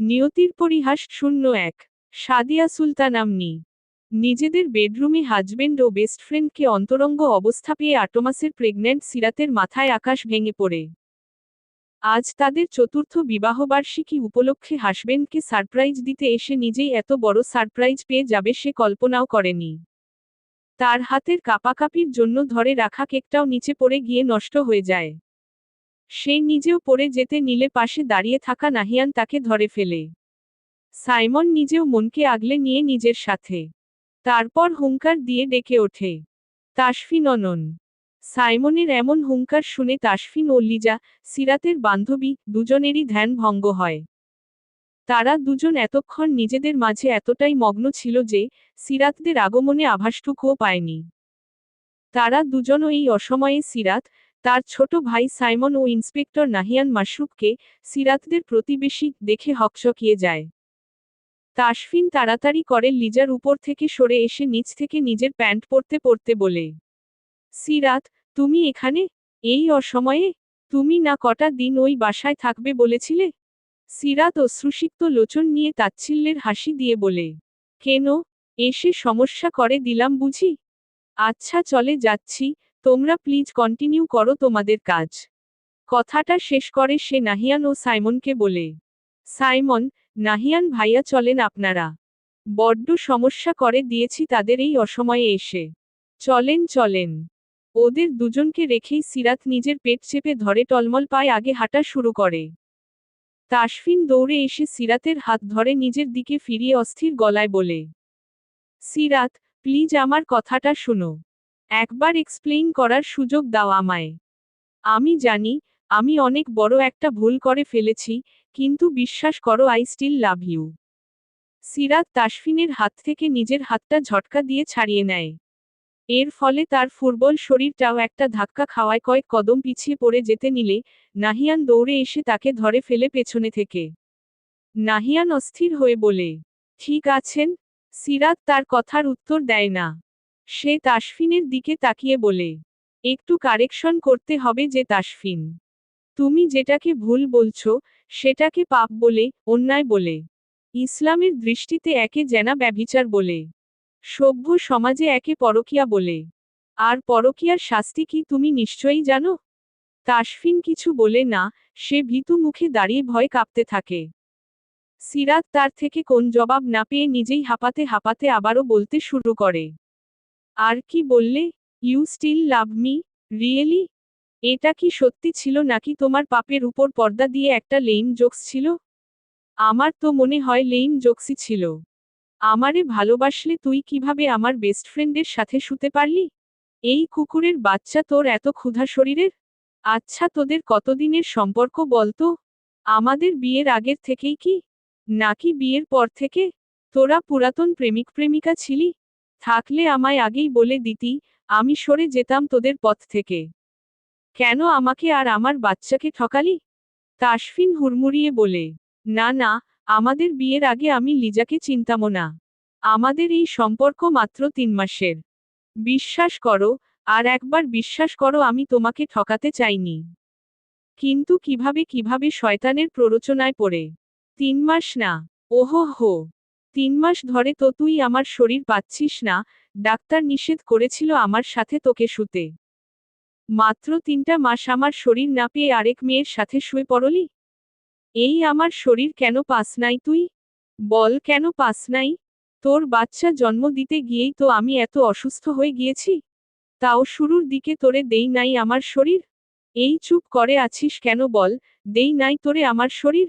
নিয়তির পরিহাস শূন্য এক। সাদিয়া সুলতান আমনি। নিজেদের বেডরুমে হাজবেন্ড ও বেস্ট ফ্রেন্ডকে অন্তরঙ্গ অবস্থা পেয়ে আটমাসের প্রেগন্যান্ট সিরাতের মাথায় আকাশ ভেঙে পড়ে। আজ তাদের চতুর্থ বিবাহবার্ষিকী উপলক্ষে হাসবেন্ডকে সারপ্রাইজ দিতে এসে নিজেই এত বড় সারপ্রাইজ পেয়ে যাবে সে কল্পনাও করেনি। তার হাতের কাপাকাপির জন্য ধরে রাখা কেকটাও নিচে পড়ে গিয়ে নষ্ট হয়ে যায়। সে নিজেও পড়ে যেতে নিলে পাশে দাঁড়িয়ে থাকা নাহিয়ান তাকে ধরে ফেলে। সাইমন নিজেও মনকে আগলে নিয়ে নিজের সাথে। তারপর হুঙ্কার দিয়ে ডেকে ওঠে। তাসফিন অনন সাইমনের এমন হুঙ্কার শুনে তাসফিন ও লিজা, সিরাতের বান্ধবী, দুজনেরই ধ্যান ভঙ্গ হয়। তারা দুজন এতক্ষণ নিজেদের মাঝে এতটাই মগ্ন ছিল যে, সিরাতদের আগমনে আভাসটুকুও পায়নি। তারা দুজনও এই অসময়ে সিরাত তার ছোট ভাই সাইমন ও ইন্সপেক্টর নাহিয়ান মাশরুককে সিরাতদের প্রতিবেশী দেখে হকচকিয়ে যায়। তাসফিন তাড়াতাড়ি করে লিজার উপর থেকে সরে এসে নিচ থেকে নিজের প্যান্ট পরতে পরতে বলে, সিরাত, তুমি এখানে? এই অসময়ে? তুমি না কটা দিন ওই বাসায় থাকবে বলেছিলে? সিরাত অশ্রুসিক্ত লোচন নিয়ে তাচ্ছিল্যের হাসি দিয়ে বলে, কেন? এসে সমস্যা করে দিলাম বুঝি? আচ্ছা চলে যাচ্ছি। তোমরা প্লিজ কন্টিনিউ করো তোমাদের কাজ। কথাটা শেষ করে সে নাহিয়ান ও সাইমনকে বলে, সাইমন, নাহিয়ান ভাইয়া চলেন আপনারা। বড্ড সমস্যা করে দিয়েছি তাদের এই অসময়ে এসে। চলেন চলেন। ওদের দুজনকে রেখেই সিরাত নিজের পেট চেপে ধরে টলমল পায়ে আগে হাঁটা শুরু করে। তাসফিন দৌড়ে এসে সিরাতের হাত ধরে নিজের দিকে ফিরিয়ে অস্থির গলায় বলে, সিরাত প্লিজ আমার কথাটা শুনো। একবার এক্সপ্লেইন করার সুযোগ দাও আমায়। আমি জানি, আমি অনেক বড় একটা ভুল করে ফেলেছি, কিন্তু বিশ্বাস করো I still love you Sirat তাসফিনের হাত থেকে নিজের হাতটা ঝটকা দিয়ে ছাড়িয়ে নেয়। এর ফলে তার ফুটবল শরীরটাও একটা ধাক্কা খাওয়ায় কয়েক কদম পিছিয়ে পড়ে যেতে নিলে, নাহিয়ান দৌড়ে এসে তাকে ধরে ফেলে পেছনে থেকে। নাহিয়ান অস্থির হয়ে বলে, ঠিক আছেন? সিরাত তার কথার উত্তর দেয় না। সে তাসফিনের দিকে তাকিয়ে বলে, একটু কারেকশন করতে হবে যে তাসফিন। তুমি যেটাকে ভুল বলছো, সেটাকে পাপ বলে, অন্যায় বলে। ইসলামের দৃষ্টিতে একে জেনা ব্যভিচার বলে। সভ্য সমাজে একে পরকিয়া বলে। আর পরকিয়ার শাস্তি কি তুমি নিশ্চয়ই জানো? তাসফিন কিছু বলে না, সে ভীতু মুখে দাঁড়িয়ে ভয় কাঁপতে থাকে। সিরাত তার থেকে কোন জবাব না পেয়ে নিজেই হাঁপাতে হাঁপাতে আবারও বলতে শুরু করে। আর কি বললে? You still love me? Really? এটা কি সত্যি ছিল নাকি তোমার পাপের উপর পর্দা দিয়ে একটা লেইম জোকস ছিল? আমার তো মনে হয় লেইম জোকসই ছিল। আমারে ভালোবাসলে তুই কীভাবে আমার বেস্ট ফ্রেন্ডের সাথে শুতে পারলি? এই কুকুরের বাচ্চা তোর এত ক্ষুধা শরীরের? আচ্ছা তোদের কতদিনের সম্পর্ক বলতো আমাদের বিয়ের আগের থেকেই কি? নাকি বিয়ের পর থেকে? তোরা পুরাতন প্রেমিক প্রেমিকা ছিলি? থাকলে আমায় আগেই বলে দিতি, আমি সরে যেতাম তোদের পথ থেকে। কেন আমাকে আর আমার বাচ্চাকে ঠকালি? তাসফিন হুড়মুড়িয়ে বলে, না না, আমাদের বিয়ের আগে আমি লিজাকে চিন্তাম না। আমাদের এই সম্পর্ক মাত্র তিন মাসের। বিশ্বাস করো, আর একবার বিশ্বাস করো আমি তোমাকে ঠকাতে চাইনি। কিন্তু কীভাবে কীভাবে শয়তানের প্ররোচনায় পড়ে। তিন মাস না ওহো হো তিন মাস ধরে তো তুই আমার শরীর পাচ্ছিস না, ডাক্তার নিষেধ করেছিল আমার সাথে তোকে শুতে। মাত্র তিনটা মাস আমার শরীর না পেয়ে আরেক মেয়ের সাথে শুয়ে পড়লি? এই আমার শরীর কেন পাস নাই তুই? বল কেন পাস নাই? তোর বাচ্চা জন্ম দিতে গিয়েই তো আমি এত অসুস্থ হয়ে গিয়েছি। তাও শুরুর দিকে তোরে দেই নাই আমার শরীর? এই চুপ করে আছিস কেন বল, দেই নাই তোরে আমার শরীর?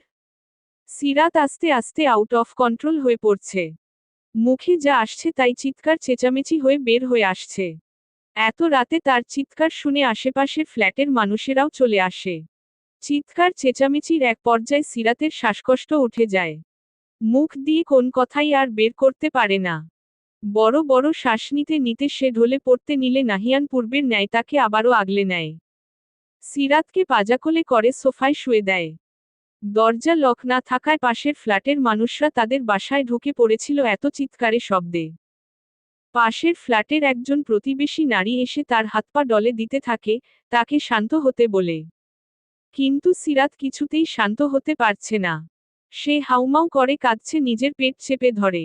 সিরাত আস্তে আস্তে আউট অফ কন্ট্রোল হয়ে পড়ছে। মুখে যা আসছে তাই চিৎকার চেঁচামেচি হয়ে বের হয়ে আসছে। এত রাতে তার চিৎকার শুনে আশেপাশের ফ্ল্যাটের মানুষেরাও চলে আসে। চিৎকার চেঁচামেচির এক পর্যায়ে সিরাতের শ্বাসকষ্ট উঠে যায়। মুখ দিয়ে কোন কথাই আর বের করতে পারে না। বড় বড় শ্বাস নিতে নিতে সে ঢলে পড়তে নিলে নাহিয়ান পূর্বের ন্যায় তাকে আবারও আগলে নেয়। সিরাতকে পাজাকলে করে সোফায় শুয়ে দেয়। দরজা লক না থাকায় পাশের ফ্ল্যাটের মানুষরা তাদের বাসায় ঢুকে পড়েছিল এত চিৎকারে শব্দে। পাশের ফ্ল্যাটের একজন প্রতিবেশী নারী এসে তার হাত পা ডলে দিতে থাকে, তাকে শান্ত হতে বলে। কিন্তু সিরাত কিছুতেই শান্ত হতে পারছে না। সে হাউমাউ করে কাঁদছে, নিজের পেট চেপে ধরে।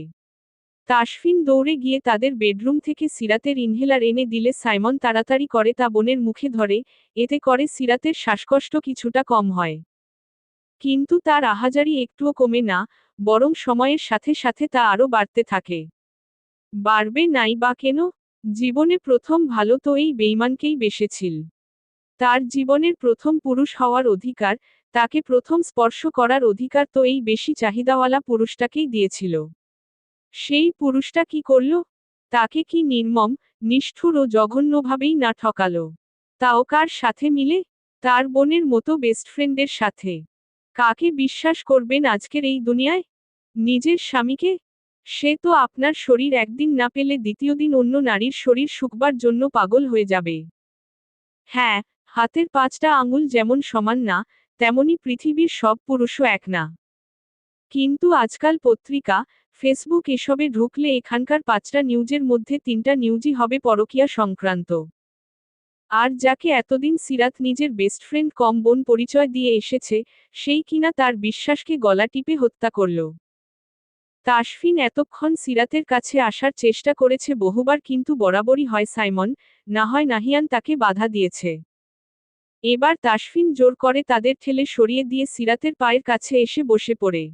তাসফিন দৌড়ে গিয়ে তাদের বেডরুম থেকে সিরাতের ইনহেলার এনে দিলে সাইমন তাড়াতাড়ি করে তা বোনের মুখে ধরে, এতে করে সিরাতের শ্বাসকষ্ট কিছুটা কম হয়। কিন্তু তার আহাজারি একটুও কমে না, বরং সময়ের সাথে সাথে তা আরও বাড়তে থাকে। বাড়বে নাই বা কেন? জীবনে প্রথম ভালো তো এই বেইমানকেই বেসেছিল। তার জীবনের প্রথম পুরুষ হওয়ার অধিকার, তাকে প্রথম স্পর্শ করার অধিকার তো এই বেশি চাহিদাওয়ালা পুরুষটাকেই দিয়েছিল। সেই পুরুষটা কি করল? তাকে কি নির্মম, নিষ্ঠুর ও জঘন্যভাবেই না ঠকালো? তাও কার সাথে মিলে? তার বোনের মতো বেস্ট ফ্রেন্ডের সাথে। কাকে বিশ্বাস করবেন আজকের এই দুনিয়ায়? নিজের স্বামীকে? সে তো আপনার শরীর একদিন না পেলে দ্বিতীয় দিন অন্য নারীর শরীর শুকবার জন্য পাগল হয়ে যাবে। হ্যাঁ হাতের পাঁচটা আঙুল যেমন সমান না, তেমনি পৃথিবীর সব পুরুষও এক না। কিন্তু আজকাল পত্রিকা, ফেসবুক এসবে ঢুকলে এখানকার পাঁচটা নিউজের মধ্যে তিনটা নিউজই হবে পরকিয়া সংক্রান্ত। আর যাকে এতদিন সিরাত নিজের বেস্ট ফ্রেন্ড কম বোন পরিচয় দিয়ে এসেছে, সেই কিনা তার বিশ্বাসকে গলা টিপে হত্যা করল। তাসফিন এতক্ষণ সিরাতের কাছে আসার চেষ্টা করেছে বহুবার কিন্তু বরাবরই হয় সাইমন, না হয় নাহিয়ান তাকে বাধা দিয়েছে। এবার তাসফিন জোর করে তাদের ঠেলে সরিয়ে দিয়ে সিরাতের পায়ের কাছে এসে বসে পড়ে।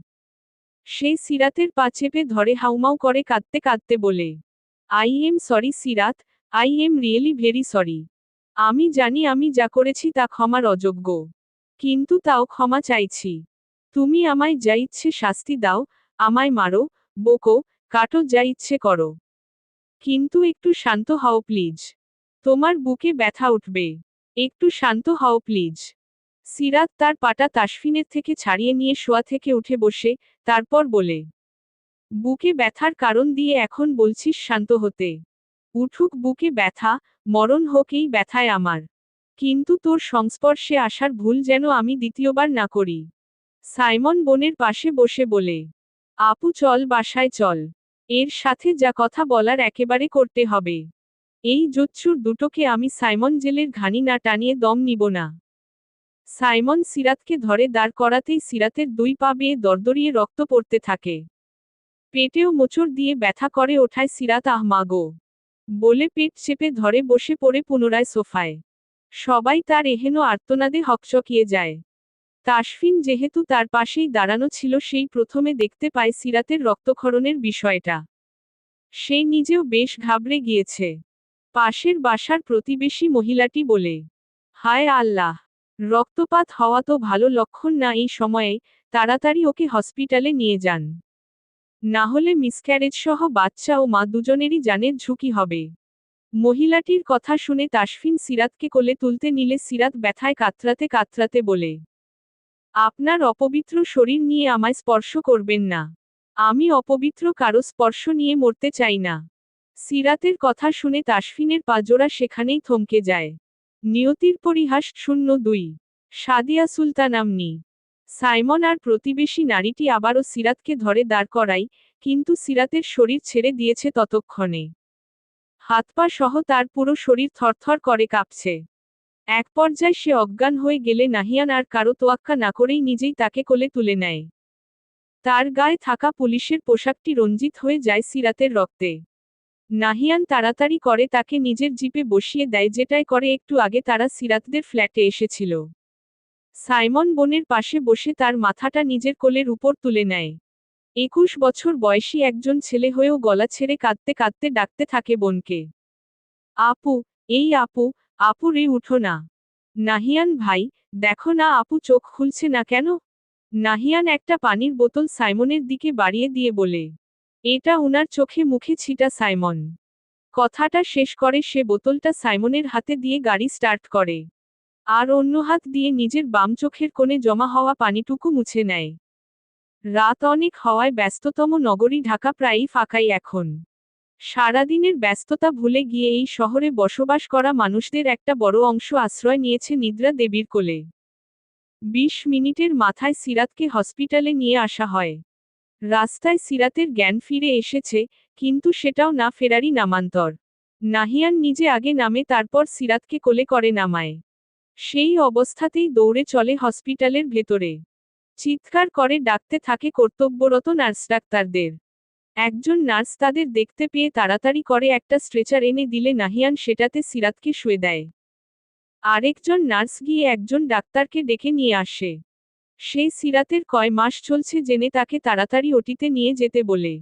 সেই সিরাতের পা চেপে ধরে হাউমাউ করে কাঁদতে কাঁদতে বলে, I am sorry Sirat, I am really very sorry. আমি জানি আমি যা করেছি তা ক্ষমার অযোগ্য। কিন্তু তাও ক্ষমা চাইছি। তুমি আমায় যা ইচ্ছে শাস্তি দাও, আমায় মারো, বকো, কাটো যা ইচ্ছে করো। কিন্তু একটু শান্ত হও প্লিজ। তোমার বুকে ব্যথা উঠবে। একটু শান্ত হও প্লিজ। সিরাত তার পাটা তাসফিনের থেকে ছাড়িয়ে নিয়ে শোয়া থেকে উঠে বসে, তারপর বলে, বুকে ব্যথার কারণ দিয়ে এখন বলছিস শান্ত হতে। উঠুক বুকে ব্যথা, মরণ হোকেই ব্যথায় আমার। কিন্তু তোর সংস্পর্শে আসার ভুল যেন আমি দ্বিতীয়বার না করি। সাইমন বোনের পাশে বসে বলে, আপু চল বাসায় চল। এর সাথে যা কথা বলার একেবারে করতে হবে। এই জোচ্ছুর দুটোকে আমি সাইমন জেলের ঘানি না টানিয়ে দম নিব না সাইমন সিরাতকে ধরে দাঁড় করাতেই সিরাতের দুই পা বেয়ে দরদরিয়ে রক্ত পড়তে থাকে। পেটেও মোচড় দিয়ে ব্যথা করে ওঠায় সিরাত, আহ মাগো বলে পেট চেপে ধরে বসে পড়ে পুনরায় সোফায়। সবাই তার এহেন আর্তনাদে হকচকিয়ে যায়। তাসফিন যেহেতু তার পাশেই দাঁড়ানো ছিল, সেই প্রথমে দেখতে পায় সিরাতের রক্তক্ষরণের বিষয়টা। সে নিজেও বেশ ঘাবড়ে গিয়েছে। পাশের বাসার প্রতিবেশী মহিলাটি বলে, হায় আল্লাহ, রক্তপাত হওয়া তো ভালো লক্ষণ না এই সময়ে, তাড়াতাড়ি ওকে হসপিটালে নিয়ে যান। না হলে মিসক্যারেজ সহ বাচ্চা ও মা দুজনেরই জানের ঝুঁকি হবে। মহিলাটির কথা শুনে তাসফিন সিরাতকে কোলে তুলতে নিলে সিরাত ব্যথায় কাতরাতে কাতরাতে বলে, আপনার অপবিত্র শরীর নিয়ে আমায় স্পর্শ করবেন না। আমি অপবিত্র কারও স্পর্শ নিয়ে মরতে চাই না। সিরাতের কথা শুনে তাসফিনের পাজোড়া সেখানেই থমকে যায়। নিয়তির পরিহাস শূন্য দুই। সাদিয়া সুলতান আমনি সাইমন আর প্রতিবেশী নারীটি আবারও সিরাতকে ধরে দাঁড় করাই কিন্তু সিরাতের শরীর ছেড়ে দিয়েছে ততক্ষণে। হাত পা সহ তার পুরো শরীর থরথর করে কাঁপছে। এক পর্যায়ে সে অজ্ঞান হয়ে গেলে নাহিয়ান আর কারও তোয়াক্কা না করেই নিজেই তাকে কোলে তুলে নেয়। তার গায়ে থাকা পুলিশের পোশাকটি রঞ্জিত হয়ে যায় সিরাতের রক্তে। নাহিয়ান তাড়াতাড়ি করে তাকে নিজের জিপে বসিয়ে দেয় যেটাই করে একটু আগে তারা সিরাতদের ফ্ল্যাটে এসেছিল। সাইমন বোনের পাশে বসে তার মাথাটা নিজের কোলের উপর তুলে নেয়। একুশ বছর বয়সী একজন ছেলে হয়েও গলা ছেড়ে কাঁদতে কাঁদতে ডাকতে থাকে বোনকে। আপু, এই আপু আপু রে, উঠো না। নাহিয়ান, ভাই, দেখো না আপু চোখ খুলছে না কেন? নাহিয়ান একটা পানির বোতল সাইমনের দিকে বাড়িয়ে দিয়ে বলে, এটা উনার চোখে মুখে ছিটা সাইমন। কথাটা শেষ করে সে বোতলটা সাইমনের হাতে দিয়ে গাড়ি স্টার্ট করে। আর অন্য হাত দিয়ে নিজের বাম চোখের কোণে জমা হওয়া পানিটুকু মুছে নেয়। রাত অনেক হওয়ায় ব্যস্ততম নগরী ঢাকা প্রায়ই ফাঁকাই এখন। সারাদিনের ব্যস্ততা ভুলে গিয়ে এই শহরে বসবাস করা মানুষদের একটা বড় অংশ আশ্রয় নিয়েছে নিদ্রা দেবীর কোলে। বিশ মিনিটের মাথায় সিরাতকে হসপিটালে নিয়ে আসা হয়। রাস্তায় সিরাতের জ্ঞান ফিরে এসেছে, কিন্তু সেটাও না ফেরারই নামান্তর। নাহিয়ান নিজে আগে নামে তারপর সিরাতকে কোলে করে নামায়। সেই অবস্থাতেই দৌড়ে চলে হসপিটালের ভেতরে। চিৎকার করে ডাকতে থাকে কর্তব্যরত নার্স ডাক্তারদের। একজন নার্স তাদের দেখতে পেয়ে তাড়াতাড়ি করে একটা স্ট্রেচার এনে দিলে নাহিয়ান সেটাতে সিরাতকে শুয়ে দেয়। আরেকজন নার্স গিয়ে একজন ডাক্তারকে ডেকে নিয়ে আসে। সেই সিরাতের কয় মাস চলছে জেনে তাকে তাড়াতাড়ি ওটিতে নিয়ে যেতে বলে।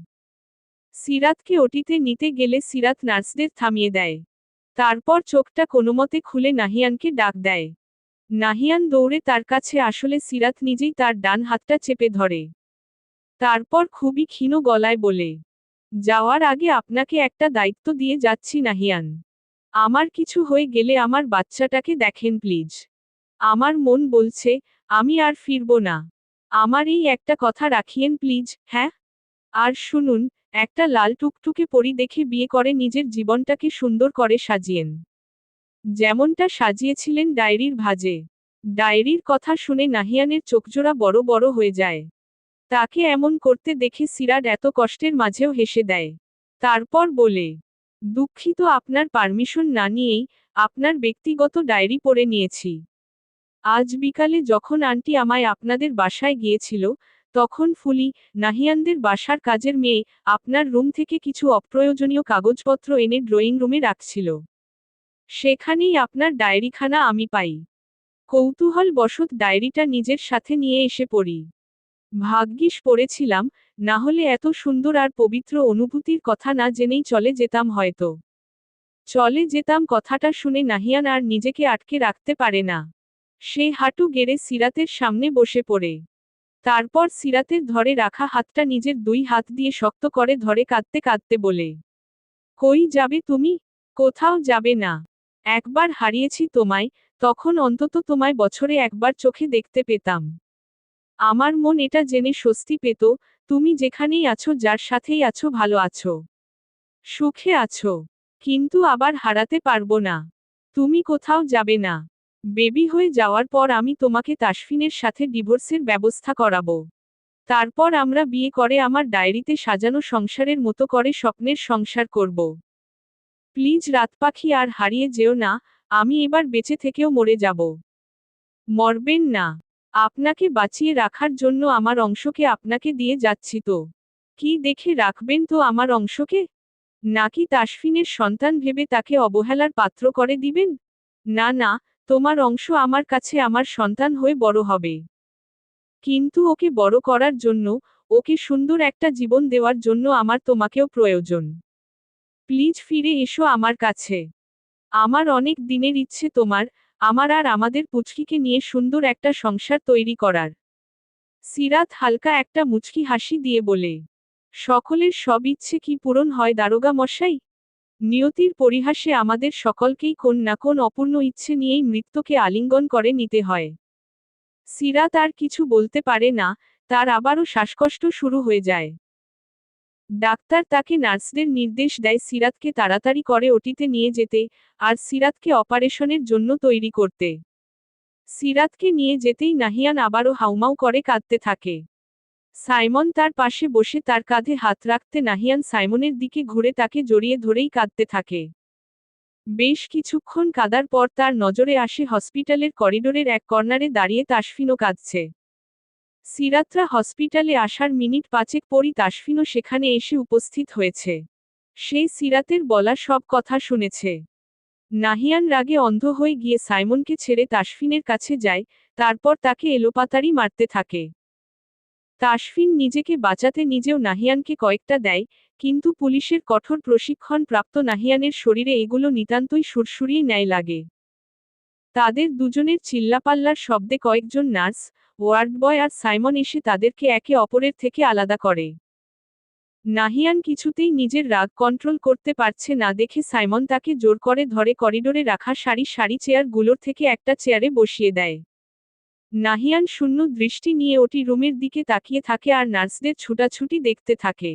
সিরাতকে ওটিতে নিতে গেলে সিরাত নার্সদের থামিয়ে দেয়। তারপর চোখটা কোনোমতে খুলে নাহিয়ানকে ডাক দেয়। নাহিয়ান দৌড়ে তার কাছে আসলে সিরাত নিজেই তার ডান হাতটা চেপে ধরে। তারপর খুবই ক্ষীণ গলায় বলে, যাওয়ার আগে আপনাকে একটা দায়িত্ব দিয়ে যাচ্ছি নাহিয়ান। আমার কিছু হয়ে গেলে আমার বাচ্চাটাকে দেখেন প্লিজ। আমার মন বলছে, আমি আর ফিরব না। আমার এই একটা কথা রাখিয়েন প্লিজ হ্যাঁ? আর শুনুন একটা লাল টুকটুকে পরি দেখে বিয়ে করে নিজের জীবনটাকে সুন্দর করে সাজিয়েন। যেমনটা সাজিয়েছিলেন ডায়েরির ভাজে। ডায়েরির কথা শুনে নাহিয়ানের চোখজোড়া বড় বড় হয়ে যায়। তাকে এমন করতে দেখে সিরাট এত কষ্টের মাঝেও হেসে দেয়। তারপর বলে, দুঃখিত, আপনার পারমিশন না নিয়েই আপনার ব্যক্তিগত ডায়েরি পড়ে নিয়েছি। আজ বিকালে যখন আন্টি আমায় আপনাদের বাসায় গিয়েছিল তখন ফুলি, নাহিয়ানদের বাসার কাজের মেয়ে, আপনার রুম থেকে কিছু অপ্রয়োজনীয় কাগজপত্র এনে ড্রয়িং রুমে রাখছিল। সেখানেই আপনার ডায়েরিখানা আমি পাই। কৌতূহল বশত ডায়েরিটা নিজের সাথে নিয়ে এসে পড়ি। ভাগ্যিস পড়েছিলাম, না হলে এত সুন্দর আর পবিত্র অনুভূতির কথা না জেনেই চলে যেতাম হয়তো। চলে যেতাম কথাটা শুনে নাহিয়ান আর নিজেকে আটকে রাখতে পারে না। সে হাঁটু গেড়ে সিরাতের সামনে বসে পড়ে। তারপর সিরাতের ধরে রাখা হাতটা নিজের দুই হাত দিয়ে শক্ত করে ধরে কাঁদতে কাঁদতে বলে, কই যাবে তুমি? কোথাও যাবে না। একবার হারিয়েছি তোমায়, তখন অন্তত তোমায় বছরে একবার চোখে দেখতে পেতাম। আমার মন এটা জেনে স্বস্তি পেত, তুমি যেখানেই আছো যার সাথেই আছো ভালো আছো। সুখে আছো। কিন্তু আবার হারাতে পারব না। তুমি কোথাও যাবে না। বেবি হয়ে যাওয়ার পর আমি তোমাকে তাসফিনের সাথে ডিভোর্সের ব্যবস্থা করাব। তারপর আমরা বিয়ে করে আমার ডায়েরিতে সাজানো সংসারের মতো করে স্বপ্নের সংসার করব। প্লিজ রাত পাখি আর হারিয়ে যেও না, আমি এবার বেঁচে থেকেও মরে যাব। মরবেন না। আপনাকে বাঁচিয়ে রাখার জন্য আমার অংশকে আপনাকে দিয়ে যাচ্ছি তো। কি দেখে রাখবেন তো আমার অংশকে? নাকি তাসফিনের সন্তান ভেবে তাকে অবহেলার পাত্র করে দিবেন? না না তোমার অংশ আমার কাছে আমার সন্তান হয়ে বড় হবে। কিন্তু ওকে বড় করার জন্য, ওকে সুন্দর একটা জীবন দেওয়ার জন্য আমার তোমাকেও প্রয়োজন। প্লিজ ফিরে এসো আমার কাছে। আমার অনেক দিনের ইচ্ছে তোমার, আমার আর আমাদের পুচকিকে নিয়ে সুন্দর একটা সংসার তৈরি করার। সিরাত হালকা একটা মুচকি হাসি দিয়ে বলে, সকলের সব ইচ্ছে কি পূরণ হয় দারোগা মশাই? নিয়তির পরিহাসে আমাদের সকলকেই কোন না কোন অপূর্ণ ইচ্ছে নিয়েই মৃত্যুকে আলিঙ্গন করে নিতে হয়। সিরাত আর কিছু বলতে পারে না, তার আবারও শ্বাসকষ্ট শুরু হয়ে যায়। ডাক্তার তাকে নার্সদের নির্দেশ দেয় সিরাতকে তাড়াতাড়ি করে ওটিতে নিয়ে যেতে আর সিরাতকে অপারেশনের জন্য তৈরি করতে। সিরাতকে নিয়ে যেতেই নাহিয়ান আবারও হাউমাউ করে কাঁদতে থাকে। সাইমন তার পাশে বসে তার কাঁধে হাত রাখতে নাহিয়ান সাইমনের দিকে ঘুরে তাকে জড়িয়ে ধরেই কাঁদতে থাকে। বেশ কিছুক্ষণ কাদার পর তার নজরে আসে হসপিটালের করিডোরের এক কর্নারে দাঁড়িয়ে তাসফিনও কাঁদছে। সিরাত্রা হসপিটালে আসার মিনিট পাঁচেক পরই তাসফিনও সেখানে এসে উপস্থিত হয়েছে। সেই সিরাতের বলা সব কথা শুনেছে। নাহিয়ান রাগে অন্ধ হয়ে গিয়ে সাইমনকে ছেড়ে তাসফিনের কাছে যায়, তারপর তাকে এলোপাতারি মারতে থাকে। তাসফিন নিজেকে বাঁচাতে নিজেও নাহিয়ানকে কয়েকটা দেয়, কিন্তু পুলিশের কঠোর প্রশিক্ষণ প্রাপ্ত নাহিয়ানের শরীরে এগুলো নিতান্তই সুরসুরিয়ে ন্যায় লাগে। তাদের দুজনের চিল্লাপাল্লার শব্দে কয়েকজন নার্স, ওয়ার্ড বয় আর সাইমন এসে তাদেরকে একে অপরের থেকে আলাদা করে। নাহিয়ান কিছুতেই নিজের রাগ কন্ট্রোল করতে পারছে না দেখে সাইমন তাকে জোর করে ধরে করিডোরে রাখা সারি সারি চেয়ারগুলোর থেকে একটা চেয়ারে বসিয়ে দেয়। নাহিয়ান শূন্য দৃষ্টি নিয়ে ওটি রুমের দিকে তাকিয়ে থাকে আর নার্সদের ছুটাছুটি দেখতে থাকে।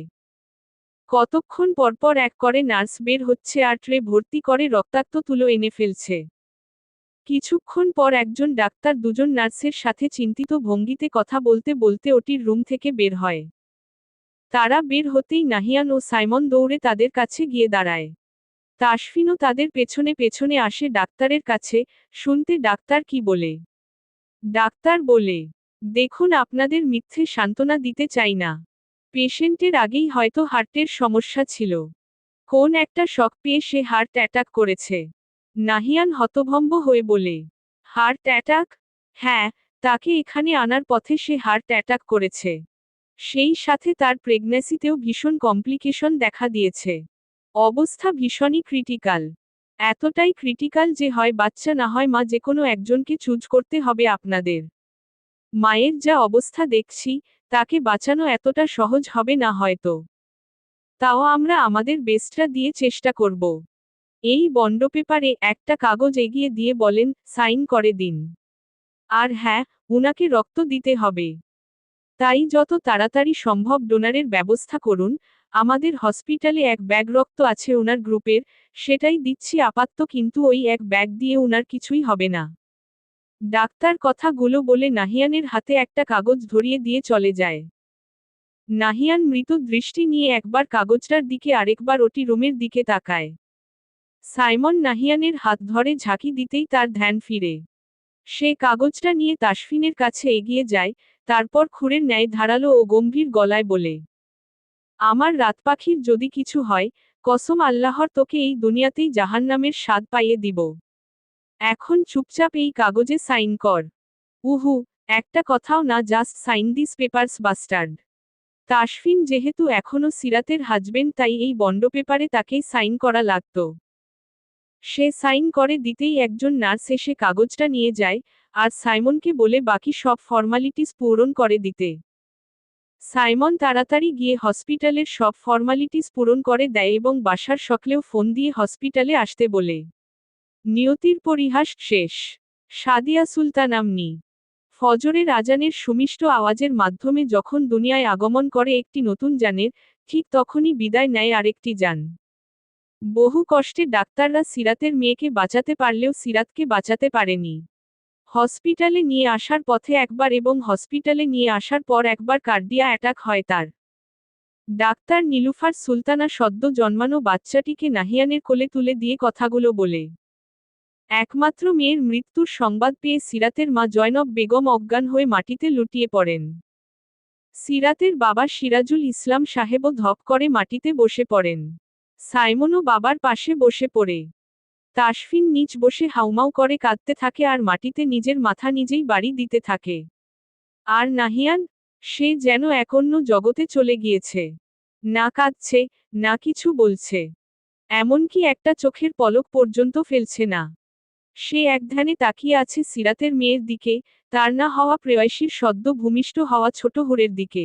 কতক্ষণ পরপর এক করে নার্স বের হচ্ছে আর ট্রে ভর্তি করে রক্তাক্ত তুলো এনে ফেলছে। কিছুক্ষণ পর একজন ডাক্তার দুজন নার্সের সাথে চিন্তিত ভঙ্গিতে কথা বলতে বলতে ওটির রুম থেকে বের হয়। তারা বের হতেই নাহিয়ান ও সাইমন দৌড়ে তাদের কাছে গিয়ে দাঁড়ায়। তাসফিনও তাদের পেছনে পেছনে আসে ডাক্তারের কাছে, শুনতে ডাক্তার কি বলে? ডাক্তার বলে, দেখুন, আপনাদের মিথ্যে সান্ত্বনা দিতে চাই না। পেশেন্টের আগেই হয়তো হার্টের সমস্যা ছিল। কোন একটা শক পেয়ে সে হার্ট অ্যাটাক করেছে। নাহিয়ান হতভম্ব হয়ে বলে, হার্ট অ্যাটাক? হ্যাঁ তাকে এখানে আনার পথে সে হার্ট অ্যাটাক করেছে। সেই সাথে তার প্রেগন্যাসিতেও ভীষণ কমপ্লিকেশন দেখা দিয়েছে। অবস্থা ভীষণই ক্রিটিক্যাল। এতটাই ক্রিটিক্যাল যে হয় বাচ্চা না হয় মা যে কোনো একজনকে চুজ করতে হবে আপনাদের। মায়ের যা অবস্থা দেখছি, তাকে বাঁচানো এতটা সহজ হবে না হয়তো। তাও আমরা আমাদের বেস্টটা দিয়ে চেষ্টা করব। এই বন্ড পেপারে একটা কাগজ এগিয়ে দিয়ে বলেন, সাইন করে দিন। আর হ্যাঁ উনাকে রক্ত দিতে হবে। তাই যত তাড়াতাড়ি সম্ভব ডোনারের ব্যবস্থা করুন আমাদের হসপিটালে এক ব্যাগ রক্ত আছে ওনার গ্রুপের, সেটাই দিচ্ছি আপাতত কিন্তু ওই এক ব্যাগ দিয়ে ওনার কিছুই হবে না। ডাক্তার কথাগুলো বলে নাহিয়ানের হাতে একটা কাগজ ধরিয়ে দিয়ে চলে যায়। নাহিয়ান মৃত দৃষ্টি নিয়ে একবার কাগজটার দিকে আরেকবার ওটি রুমের দিকে তাকায়। সাইমন নাহিয়ানের হাত ধরে ঝাঁকি দিতেই তার ধ্যান ফিরে। সে কাগজটা নিয়ে তাসফিনের কাছে এগিয়ে যায়, তারপর খুঁড়ের ন্যায় ধারালো ও গম্ভীর গলায় বলে আমার রাত পাখির যদি কিছু হয়, কসম আল্লাহর তোকে এই দুনিয়াতেই জাহান্নামের স্বাদ পাইয়ে দিব। এখন চুপচাপ এই কাগজে সাইন কর। উহু, একটা কথাও না, just sign this papers bastard. Tasfin যেহেতু এখনও সিরাতের হাজবেন্ড, তাই এই বন্ড পেপারে তাকেই সাইন করা লাগত। সে সাইন করে দিতেই একজন নার্স এসে কাগজটা নিয়ে যায়, আর সাইমনকে বলে বাকি সব ফর্মালিটিস পূরণ করে দিতে। সাইমন তাড়াতাড়ি গিয়ে হসপিটালের সব ফর্মালিটিস পূরণ করে দেয় এবং বাসার সকলেও ফোন দিয়ে হসপিটালে আসতে বলে। নিয়তির পরিহাস শেষ। সাদিয়া সুলতান আমনি। ফজরের আজানের সুমিষ্ট আওয়াজের মাধ্যমে যখন দুনিয়ায় আগমন করে একটি নতুন যানের ঠিক তখনই বিদায় নেয় আরেকটি যান বহু কষ্টে ডাক্তাররা সিরাতের মেয়েকে বাঁচাতে পারলেও সিরাতকে বাঁচাতে পারেনি। হসপিটালে নিয়ে আসার পথে একবার এবং হসপিটালে নিয়ে আসার পর একবার কার্ডিয়া অ্যাটাক হয় তার। ডাক্তার নীলুফার সুলতানা সদ্য জন্মানো বাচ্চাটিকে নাহিয়ানের কোলে তুলে দিয়ে কথাগুলো বলে। একমাত্র মেয়ের মৃত্যুর সংবাদ পেয়ে সিরাতের মা জয়নব বেগম অজ্ঞান হয়ে মাটিতে লুটিয়ে পড়েন। সিরাতের বাবা সিরাজুল ইসলাম সাহেবও ধপ করে মাটিতে বসে পড়েন। সাইমনও বাবার পাশে বসে পড়ে। তাসফিন নিচ বসে হাউমাউ করে কাঁদতে থাকে আর মাটিতে নিজের মাথা নিজেই বাড়ি দিতে থাকে। আর নাহিয়ান, সে যেন এক অন্য জগতে চলে গিয়েছে। না কাঁদছে, না কিছু বলছে। এমনকি একটা চোখের পলক পর্যন্ত ফেলছে না। সে এক ধ্যানে তাকিয়ে আছে সিরাতের মেয়ের দিকে, তার না হওয়া প্রেয়সীর সদ্য ভূমিষ্ঠ হওয়া ছোট হোরের দিকে।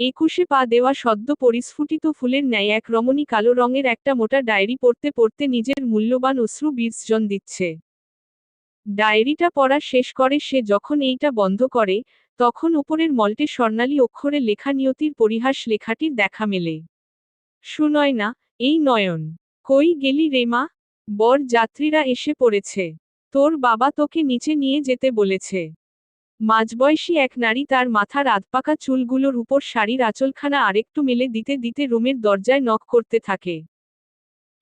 একুশে পা দেওয়া সদ্য পরিস্ফুটিত ফুলের ন্যায় এক রমণী কালো রঙের একটা মোটা ডায়েরি পড়তে পড়তে নিজের মূল্যবান অশ্রু বীর্জন দিচ্ছে। ডায়েরিটা পড়া শেষ করে সে যখন এইটা বন্ধ করে, তখন উপরের মল্টে স্বর্ণালী অক্ষরে লেখা নিয়তির পরিহাস লেখাটির দেখা মেলে। শুনয় না এই নয়ন। কই গেলি রেমা বর যাত্রীরা এসে পড়েছে। তোর বাবা তোকে নিচে নিয়ে যেতে বলেছে। মাঝবয়সী এক নারী তার মাথার আধপাকা চুলগুলোর উপর শাড়ির আঁচলখানা আরেকটু মেলে দিতে দিতে রুমের দরজায় নখ করতে থাকে।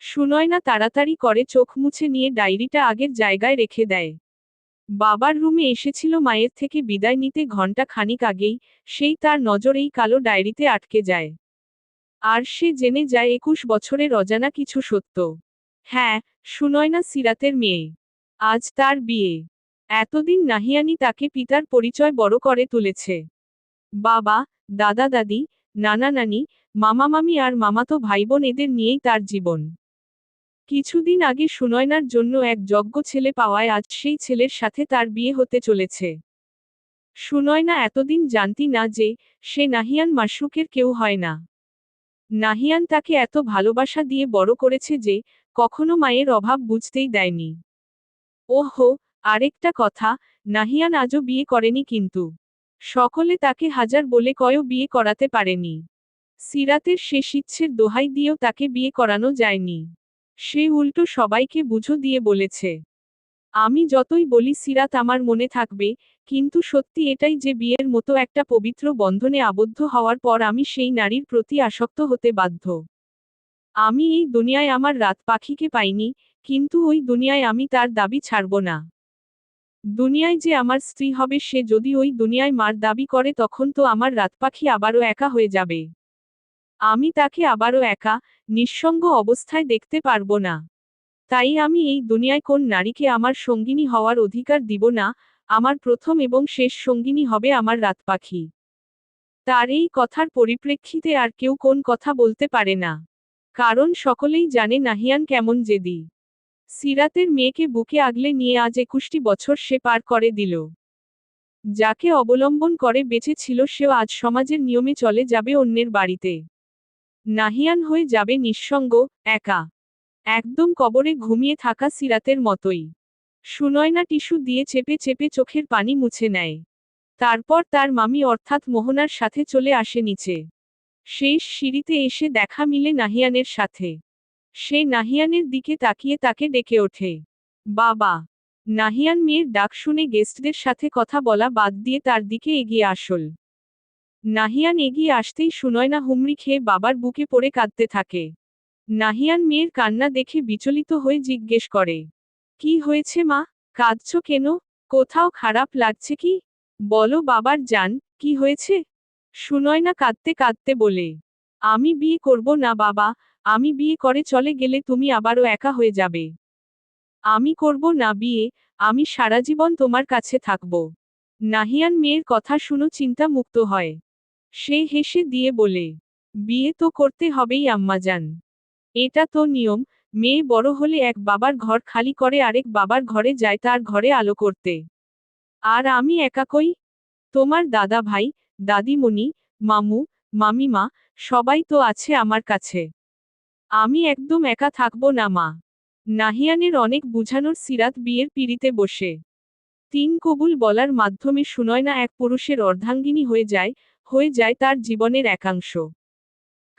সুনয় না তাড়াতাড়ি করে চোখ মুছে নিয়ে ডায়েরিটা আগের জায়গায় রেখে দেয়। বাবার রুমে এসেছিল মায়ের থেকে বিদায় নিতে ঘণ্টা খানিক আগেই, সেই তার নজর এই কালো ডায়েরিতে আটকে যায়। আর সে জেনে যায় একুশ বছরের অজানা কিছু সত্য। হ্যাঁ সুনয়না সিরাতের মেয়ে। আজ তার বিয়ে। এতদিন নাহিয়ানি তাকে পিতার পরিচয় বড় করে তুলেছে। বাবা, দাদা, দাদি, নানা, নানি, মামা, মামি আর মামাতো ভাইবোন এদের নিয়েই তার জীবন। কিছুদিন আগে সুনয়নার জন্য এক যজ্ঞ ছেলে পাওয়ায় আজ সেই ছেলের সাথে তার বিয়ে হতে চলেছে। সুনয়না এতদিন জানতি না যে, সে নাহিয়ান মাসরুকের কেউ হয় না। নাহিয়ান তাকে এত ভালোবাসা দিয়ে বড় করেছে যে, কখনো মায়ের অভাব বুঝতেই দেয়নি। ওহো আরেকটা কথা, নাহিয়ান আজও বিয়ে করেনি কিন্তু। সকলে তাকে হাজার বলে কয়ও বিয়ে করাতে পারেনি। সিরাতের শেষ ইচ্ছের দোহাই দিয়েও তাকে বিয়ে করানো যায়নি। সে উল্টো সবাইকে বুঝো দিয়ে বলেছে, আমি যতই বলি সিরাত আমার মনে থাকবে, কিন্তু সত্যি এটাই যে বিয়ের মতো একটা পবিত্র বন্ধনে আবদ্ধ হওয়ার পর আমি সেই নারীর প্রতি আসক্ত হতে বাধ্য। আমি এই দুনিয়ায় আমার রাত পাখিকে পাইনি, কিন্তু ওই দুনিয়ায় আমি তার দাবি ছাড়ব না। দুনিয়ায় যে আমার স্ত্রী হবে সে যদি ওই দুনিয়ায় মার দাবি করে তখন তো আমার রাতপাখি আবারও একা হয়ে যাবে। আমি তাকে আবারও একা, নিঃসঙ্গ অবস্থায় দেখতে পারব না। তাই আমি এই দুনিয়ায় কোন নারীকে আমার সঙ্গিনী হওয়ার অধিকার দিব না, আমার প্রথম এবং শেষ সঙ্গিনী হবে আমার রাতপাখি। তার এই কথার পরিপ্রেক্ষিতে আর কেউ কোন কথা বলতে পারে না। কারণ সকলেই জানে নাহিয়ান কেমন জেদি। সিরাতের মেয়েকে বুকে আগলে নিয়ে আজ একুশটি বছর সে পার করে দিল। যাকে অবলম্বন করে বেঁচে ছিল সেও আজ সমাজের নিয়মে চলে যাবে অন্যের বাড়িতে। নাহিয়ান হয়ে যাবে নিঃসঙ্গ, একা। একদম কবরে ঘুমিয়ে থাকা সিরাতের মতোই। সুনয়না টিস্যু দিয়ে চেপে চেপে চোখের পানি মুছে নেয়। তারপর তার মামি অর্থাৎ মোহনার সাথে চলে আসে নিচে। শেষ সিঁড়িতে এসে দেখা মিলে নাহিয়ানের সাথে। সে নাহিয়ানের দিকে তাকিয়ে তাকে ডেকে ওঠে। বাবা, নাহিয়ান মেয়ের ডাক শুনে গেস্টদের সাথে কথা বলা বাদ দিয়ে তার দিকে এগিয়ে আসল। নাহিয়ান এগিয়ে আসতেই সুনয়না হুমড়ি খেয়ে বাবার বুকে পড়ে কাঁদতে থাকে। নাহিয়ান মেয়ের কান্না দেখে বিচলিত হয়ে জিজ্ঞেস করে, কি হয়েছে মা? কাঁদছ কেন? কোথাও খারাপ লাগছে কি? বলো বাবার যান কি হয়েছে? সুনয়না কাঁদতে কাঁদতে বলে, আমি বিয়ে করব না বাবা আমি বিয়ে করে চলে গেলে তুমি আবারও একা হয়ে যাবে। আমি করব না বিয়ে, আমি সারা জীবন তোমার কাছে থাকব। নাহিয়ান মেয়ের কথা শুনো চিন্তা মুক্ত হয়। সে হেসে দিয়ে বলে, বিয়ে তো করতে হবেই আম্মাজান এটা তো নিয়ম, মেয়ে বড় হলে এক বাবার ঘর খালি করে আরেক বাবার ঘরে যায় তার ঘরে আলো করতে। আর আমি একাকই তোমার দাদা ভাই, দাদিমণি, মামু, মামিমা, সবাই তো আছে আমার কাছে। আমি একদম একা থাকব না, মা। নাহিয়ানের অনেক বুঝানোর সিরাত বিয়ের পিড়িতে বসে। তিন কবুল বলার মাধ্যমে সুনয়না এক পুরুষের অর্ধাঙ্গিনী হয়ে যায় হয়ে যায় তার জীবনের একাংশ।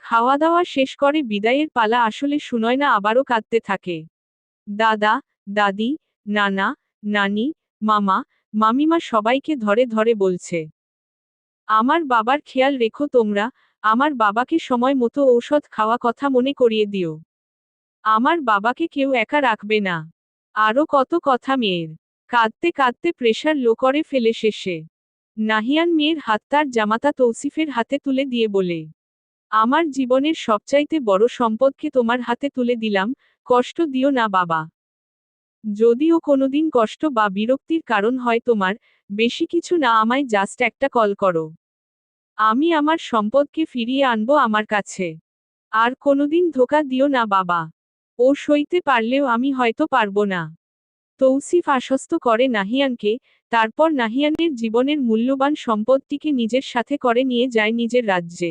খাওয়া দাওয়া শেষ করে বিদায়ের পালা আসলে সুনয়না আবারও কাঁদতে থাকে। দাদা, দাদি, নানা, নানি, মামা, মামিমা সবাইকে ধরে ধরে বলছে, আমার বাবার খেয়াল রেখো তোমরা আমার বাবাকে সময় মতো ঔষধ খাওয়া কথা মনে করিয়ে দিও। আমার বাবাকে কেউ একা রাখবে না। আরও কত কথা মেয়ের। কাঁদতে কাঁদতে প্রেশার লো করে ফেলে শেষে। নাহিয়ান মেয়ের হাত তার জামাতা তৌসিফের হাতে তুলে দিয়ে বলে, আমার জীবনের সবচাইতে বড় সম্পদকে তোমার হাতে তুলে দিলাম, কষ্ট দিও না বাবা। যদিও কোনোদিন কষ্ট বা বিরক্তির কারণ হয় তোমার, বেশি কিছু না আমায় জাস্ট একটা কল করো। আমি আমার সম্পদকে ফিরিয়ে আনব আমার কাছে। আর কোনোদিন ধোকা দিও না, বাবা। ও সইতে পারলেও আমি হয়তো পারব না। তৌসিফ আশ্বস্ত করে নাহিয়ানকে, তারপর নাহিয়ানের জীবনের মূল্যবান সম্পদটিকে নিজের সাথে করে নিয়ে যায় নিজের রাজ্যে।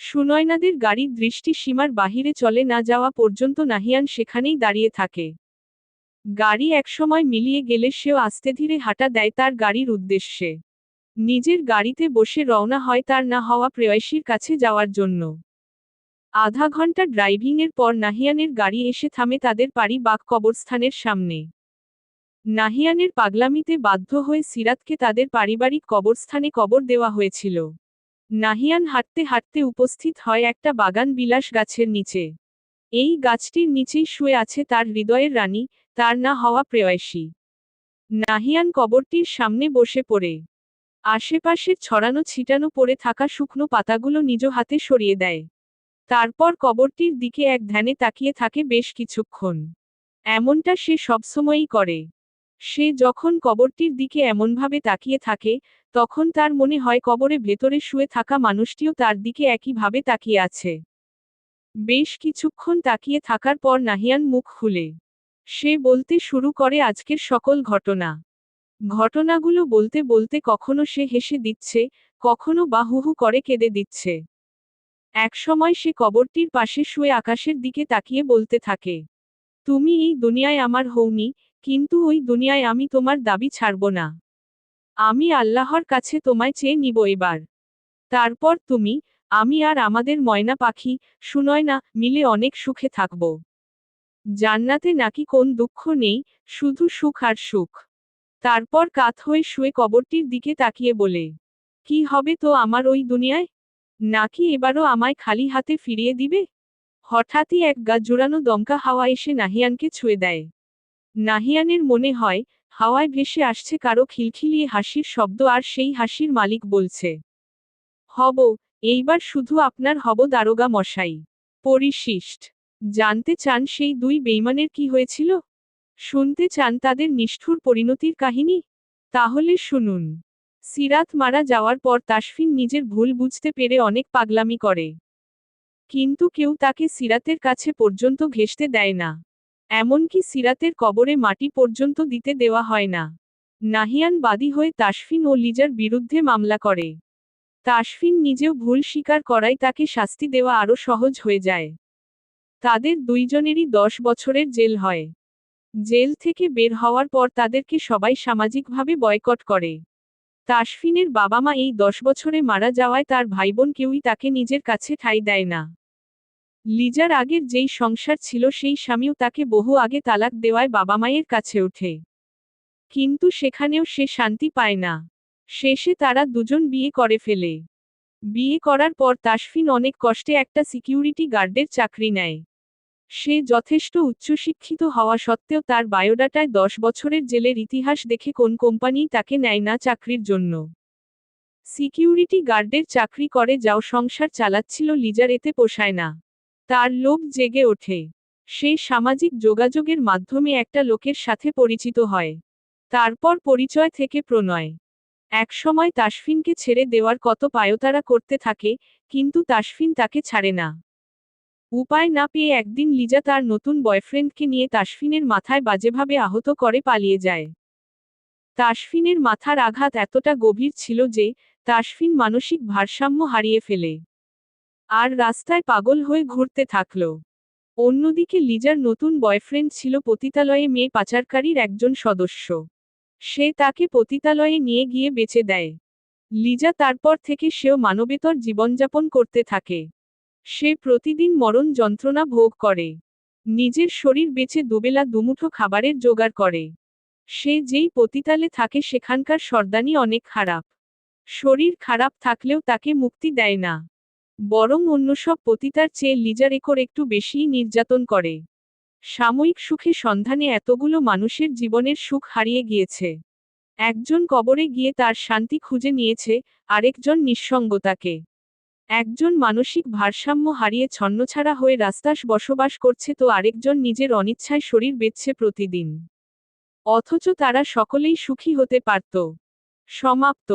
সুনয়নাদের গাড়ির দৃষ্টি সীমার বাহিরে চলে না যাওয়া পর্যন্ত নাহিয়ান সেখানেই দাঁড়িয়ে থাকে। গাড়ি একসময় মিলিয়ে গেলে সেও আস্তে ধীরে হাঁটা দেয় তার গাড়ির উদ্দেশ্যে। নিজের গাড়িতে বসে রওনা হয় তার না হওয়া প্রেয়সীর কাছে যাওয়ার জন্য। আধা ঘণ্টা ড্রাইভিংয়ের পর নাহিয়ানের গাড়ি এসে থামে তাদের পারি বাগ কবরস্থানের সামনে। নাহিয়ানের পাগলামিতে বাধ্য হয়ে সিরাতকে তাদের পারিবারিক কবরস্থানে কবর দেওয়া হয়েছিল। নাহিয়ান হাঁটতে হাঁটতে উপস্থিত হয় একটা বাগান বিলাস গাছের নিচে। এই গাছটির নিচেই শুয়ে আছে তার হৃদয়ের রানী, তার না হওয়া প্রেয়সী। নাহিয়ান কবরটির সামনে বসে পড়ে। আশেপাশে ছড়ানো ছিটানো পড়ে থাকা শুকনো পাতাগুলো নিজ হাতে সরিয়ে দেয়। তারপর কবরটির দিকে এক ধ্যানে তাকিয়ে থাকে বেশ কিছুক্ষণ। এমনটা সে সবসময়ই করে। সে যখন কবরটির দিকে এমনভাবে তাকিয়ে থাকে, তখন তার মনে হয় কবরে ভেতরে শুয়ে থাকা মানুষটিও তার দিকে একইভাবে তাকিয়ে আছে। বেশ কিছুক্ষণ তাকিয়ে থাকার পর নাহিয়ান মুখ খুলে। সে বলতে শুরু করে আজকের সকল ঘটনা। ঘটনাগুলো বলতে বলতে কখনো সে হেসে দিচ্ছে, কখনো বা হুহু করে কেঁদে দিচ্ছে। একসময় সে কবরটির পাশে শুয়ে আকাশের দিকে তাকিয়ে বলতে থাকে, তুমি এই দুনিয়ায় আমার হওনি, কিন্তু ওই দুনিয়ায় আমি তোমার দাবি ছাড়ব না। আমি আল্লাহর কাছে তোমায় চেয়ে নিব এবার। তারপর তুমি, আমি আর আমাদের ময়না পাখি শুনয় না মিলে অনেক সুখে থাকব। জান্নাতে নাকি কোন দুঃখ নেই, শুধু সুখ আর সুখ। তারপর কাত হয়ে শুয়ে কবরটির দিকে তাকিয়ে বলে, কি হবে তো আমার ওই দুনিয়ায়? নাকি এবারও আমায় খালি হাতে ফিরিয়ে দিবে? হঠাৎই এক গা জোরানো দমকা হাওয়া এসে নাহিয়ানকে ছুঁয়ে দেয়। নাহিয়ানের মনে হয়, হাওয়ায় ভেসে আসছে কারও খিলখিলিয়ে হাসির শব্দ আর সেই হাসির মালিক বলছে, হব, এইবার শুধু আপনার হব দারোগা মশাই। পরিশিষ্ট। জানতে চান সেই দুই বেইমানের কি হয়েছিল? শুনতে চান তাদের নিষ্ঠুর পরিণতির কাহিনী? তাহলে শুনুন। সিরাত মারা যাওয়ার পর তাসফিন নিজের ভুল বুঝতে পেরে অনেক পাগলামি করে। কিন্তু কেউ তাকে সিরাতের কাছে পর্যন্ত ঘেঁষতে দেয় না। এমনকি সিরাতের কবরে মাটি পর্যন্ত দিতে দেওয়া হয় না। নাহিয়ান বাদী হয়ে তাসফিন ও লিজার বিরুদ্ধে মামলা করে। তাসফিন নিজেও ভুল স্বীকার করায় তাকে শাস্তি দেওয়া আরও সহজ হয়ে যায়। তাদের দুইজনেরই দশ বছরের জেল হয়। জেল থেকে বের হওয়ার পর তাদেরকে সবাই সামাজিকভাবে বয়কট করে। তাসফিনের বাবা মা এই দশ বছরে মারা যাওয়ায় তার ভাইবোন কেউই তাকে নিজের কাছে ঠাঁই দেয় না। লিজার আগের যেই সংসার ছিল সেই স্বামীও তাকে বহু আগে তালাক দেওয়ায় বাবা মায়ের কাছে ওঠে। কিন্তু সেখানেও সে শান্তি পায় না। শেষে তারা দুজন বিয়ে করে ফেলে। বিয়ে করার পর তাসফিন অনেক কষ্টে একটা সিকিউরিটি গার্ডের চাকরি নেয়। সে যথেষ্ট উচ্চশিক্ষিত হওয়া সত্ত্বেও তার বায়োডাটায় দশ বছরের জেলের ইতিহাস দেখে কোন কোম্পানি তাকে নেয় না চাকরির জন্য। সিকিউরিটি গার্ডের চাকরি করে যাও সংসার চালাচ্ছিল লিজার, এতে পোষায় না। তার লোভ জেগে ওঠে। সে সামাজিক যোগাযোগের মাধ্যমে একটা লোকের সাথে পরিচিত হয়। তারপর পরিচয় থেকে প্রণয়। একসময় তাসফিনকে ছেড়ে দেওয়ার কত পায়তারা করতে থাকে, কিন্তু তাসফিন তাকে ছাড়ে না। উপায় না পেয়ে একদিন লিজা তার নতুন বয়ফ্রেন্ডকে নিয়ে তাসফিনের মাথায় বাজেভাবে আহত করে পালিয়ে যায়। তাসফিনের মাথার আঘাত এতটা গভীর ছিল যে, তাসফিন মানসিক ভারসাম্য হারিয়ে ফেলে। আর রাস্তায় পাগল হয়ে ঘুরতে থাকল। অন্যদিকে লিজার নতুন বয়ফ্রেন্ড ছিল পতিতালয়ে মেয়ে পাচারকারীর একজন সদস্য। সে তাকে পতিতালয়ে নিয়ে গিয়ে বেঁচে দেয়। লিজা তারপর থেকে সেও মানবেতর জীবনযাপন করতে থাকে। সে প্রতিদিন মরণ যন্ত্রণা ভোগ করে। নিজের শরীর বেঁচে দুবেলা দুমুঠো খাবারের জোগাড় করে। সে যেই পতিতালে থাকে সেখানকার সর্দানি অনেক খারাপ। শরীর খারাপ থাকলেও তাকে মুক্তি দেয় না। বরং অন্য সব পতিতার চেয়ে লিজার একর একটু বেশিই নির্যাতন করে। সাময়িক সুখে সন্ধানে এতগুলো মানুষের জীবনের সুখ হারিয়ে গিয়েছে। একজন কবরে গিয়ে তার শান্তি খুঁজে নিয়েছে, আরেকজন নিঃসঙ্গতাকে। একজন মানসিক ভারসাম্য হারিয়ে ছন্নছাড়া হয়ে রাস্তাস বসবাস করছে তো আরেকজন নিজের অনিচ্ছায় শরীর বেচছে প্রতিদিন। অথচ তারা সকলেই সুখী হতে পারত। সমাপ্ত।